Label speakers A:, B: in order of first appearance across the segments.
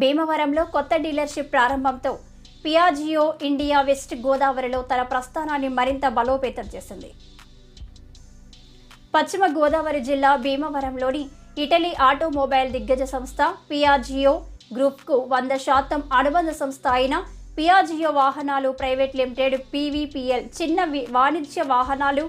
A: భీమవరంలో కొత్త డీలర్షిప్ ప్రారంభంతో పియాజియో ఇండియా వెస్ట్ గోదావరిలో తన ప్రస్థానాన్ని మరింత బలోపేతం చేసింది. పశ్చిమ గోదావరి జిల్లా భీమవరంలోని ఇటలీ ఆటోమొబైల్ దిగ్గజ సంస్థ పియాజియో గ్రూప్కు వంద శాతం అనుబంధ సంస్థ అయిన పియాజియో వాహనాలు ప్రైవేట్ లిమిటెడ్ పీవీపీఎల్ చిన్న వాణిజ్య వాహనాలు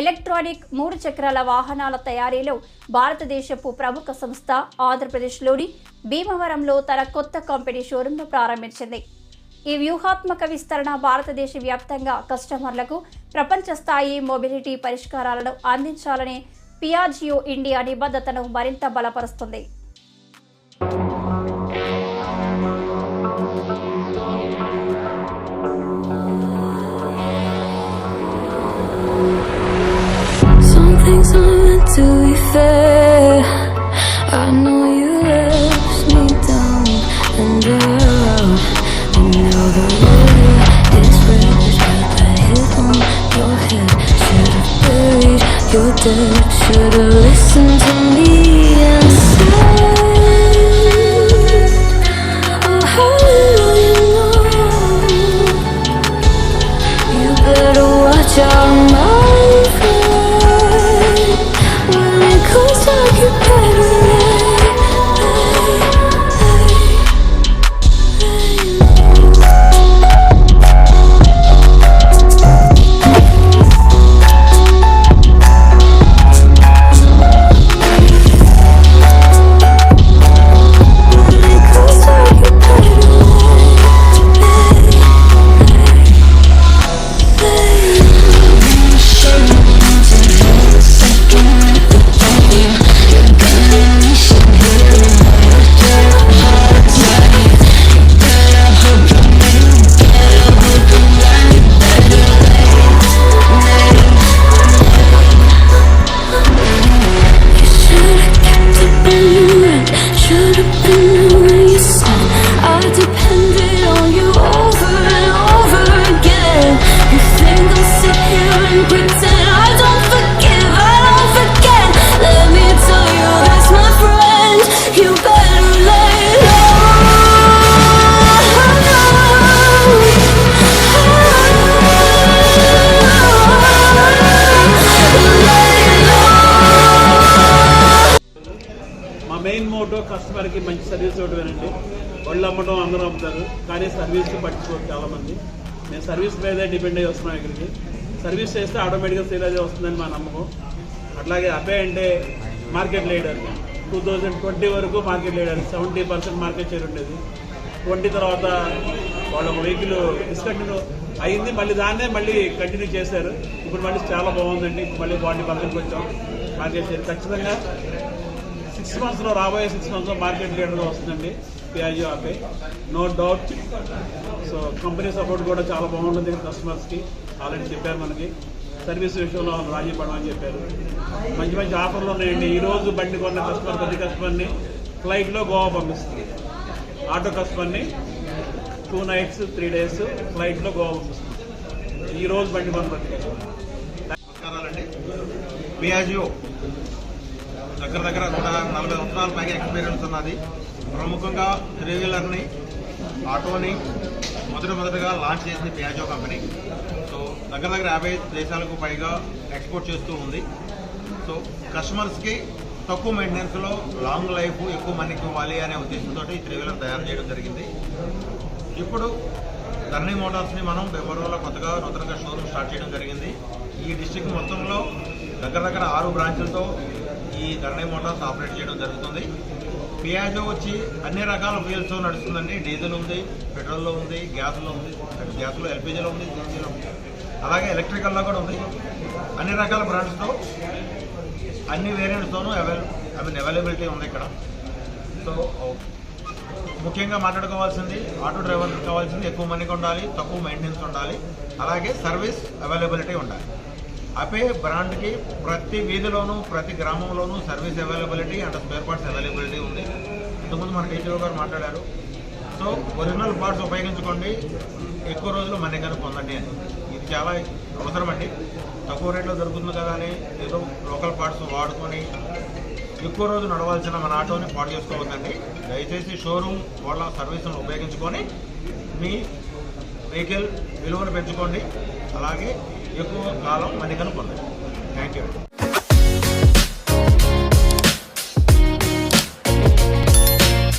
A: ఎలక్ట్రానిక్ మూడు చక్రాల వాహనాల తయారీలో భారతదేశపు ప్రముఖ సంస్థ ఆంధ్రప్రదేశ్లోని భీమవరంలో తన కొత్త కంపెనీ షోరూంను ప్రారంభించింది. ఈ వ్యూహాత్మక విస్తరణ భారతదేశ వ్యాప్తంగా కస్టమర్లకు ప్రపంచ స్థాయి మొబిలిటీ పరిష్కారాలను అందించాలనే పియాజియో ఇండియా నిబద్ధతను మరింత బలపరుస్తుంది.
B: Things aren't meant to fair. I know you let me down and out. And now the world is with the hit on your head. Should've buried your dead. Should've listened
C: కస్టమర్కి మంచి service ఇవ్వడమేనండి. వాళ్ళు అమ్మటం అందరూ అమ్ముతారు. కానీ service పట్టించుకోరు చాలామంది. నేను మేము సర్వీస్ మీదే డిపెండ్ అయ్యి వస్తున్నాం ఇక్కడికి. సర్వీస్ చేస్తే ఆటోమేటిక్గా సేల్ అదే వస్తుందని మా నమ్మకం. అట్లాగే అపే అంటే market leader. Two thousand twenty వరకు market leader. Seventy percent market share ఉండేది. ట్వంటీ తర్వాత వాళ్ళ వెహికల్ డిస్కంటిన్యూ అయింది. మళ్ళీ దాన్నే మళ్ళీ కంటిన్యూ చేశారు. ఇప్పుడు మళ్ళీ చాలా బాగుందండి. ఇప్పుడు మళ్ళీ ఫార్టీ పర్సెంట్కి వచ్చాం. మార్కెట్ షేర్ ఖచ్చితంగా సిక్స్ మంత్స్లో రాబోయే సిక్స్ మంత్స్లో మార్కెట్ లీడర్గా వస్తుందండి Piaggio Ape. No doubt so company support కూడా చాలా బాగుంటుంది కస్టమర్స్కి ఆల్రెడీ చెప్పారు మనకి. సర్వీస్ విషయంలో రాజీ పడమని చెప్పారు. మంచి మంచి ఆఫర్లు ఉన్నాయండి. ఈరోజు బండి కొన్న కస్టమర్ ప్రతి కస్టమర్ని ఫ్లైట్లో గోవా పంపిస్తుంది. ఆటో కస్టమర్ని టూ నైట్స్ త్రీ డేస్ ఫ్లైట్లో గోవా పంపిస్తుంది. ఈ రోజు బండి కొన్న ప్రతి కస్టమర్
D: నమస్కారాలండి. పియాజియో దగ్గర దగ్గర నూట నలభై సంవత్సరాల పైగా ఎక్స్పీరియన్స్ ఉన్నది. ప్రముఖంగా త్రీ వీలర్ని ఆటోని మొదటి మొదటగా లాంచ్ చేసింది పియాజో కంపెనీ సో దగ్గర దగ్గర యాభై దేశాలకు పైగా ఎక్స్పోర్ట్ చేస్తూ ఉంది. సో కస్టమర్స్కి తక్కువ మెయింటెనెన్స్లో లాంగ్ లైఫ్ ఎక్కువ మనీకి ఇవ్వాలి అనే ఉద్దేశంతో ఈ త్రీ వీలర్ తయారు చేయడం జరిగింది. ఇప్పుడు ధరణి మోటార్స్ని మనం బెంగళూరులో కొత్తగా నూతనంగా షోరూమ్ స్టార్ట్ చేయడం జరిగింది. ఈ డిస్టిక్ మొత్తంలో దగ్గర దగ్గర ఆరు బ్రాంచులతో ఈ ధరణి మోటార్స్ ఆపరేట్ చేయడం జరుగుతుంది. పియాజో వచ్చి అన్ని రకాల ఫ్యూయల్స్తో నడుస్తుందండి. డీజిల్ ఉంది పెట్రోల్లో ఉంది గ్యాస్లో ఉంది గ్యాస్లో ఎల్పిజిలో ఉంది సిఎన్జీలో ఉంది. అలాగే ఎలక్ట్రికల్లో కూడా ఉంది. అన్ని రకాల బ్రాండ్స్తో అన్ని వేరియంట్స్తోనూ అవైల ఐ మీన్ అవైలబిలిటీ ఉంది ఇక్కడ. సో ముఖ్యంగా మాట్లాడుకోవాల్సింది ఆటో డ్రైవర్కి కావాల్సింది ఎక్కువ మనీకి ఉండాలి తక్కువ మెయింటెనెన్స్ ఉండాలి. అలాగే సర్వీస్ అవైలబిలిటీ ఉండాలి. అపే బ్రాండ్కి ప్రతి వీధిలోనూ ప్రతి గ్రామంలోనూ service availability and spare parts availability ఉంది. ఇంతకుముందు మన టీచర్ గారు మాట్లాడారు. సో ఒరిజినల్ పార్ట్స్ ఉపయోగించుకోండి. ఎక్కువ రోజులు మన దగ్గర పొందండి అని. ఇది చాలా అవసరం అండి. తక్కువ రేట్లో దొరుకుతుంది కదా అని ఏదో లోకల్ పార్ట్స్ వాడుకొని ఎక్కువ రోజు నడవాల్సిన మన ఆటోని పాటు చేసుకోవద్దండి. దయచేసి షోరూమ్ వాళ్ళ సర్వీసులను ఉపయోగించుకొని మీ వెహికల్ విలువను పెంచుకోండి. అలాగే ఎక్కువ కాలం మన్నికను పొందండి. Thank you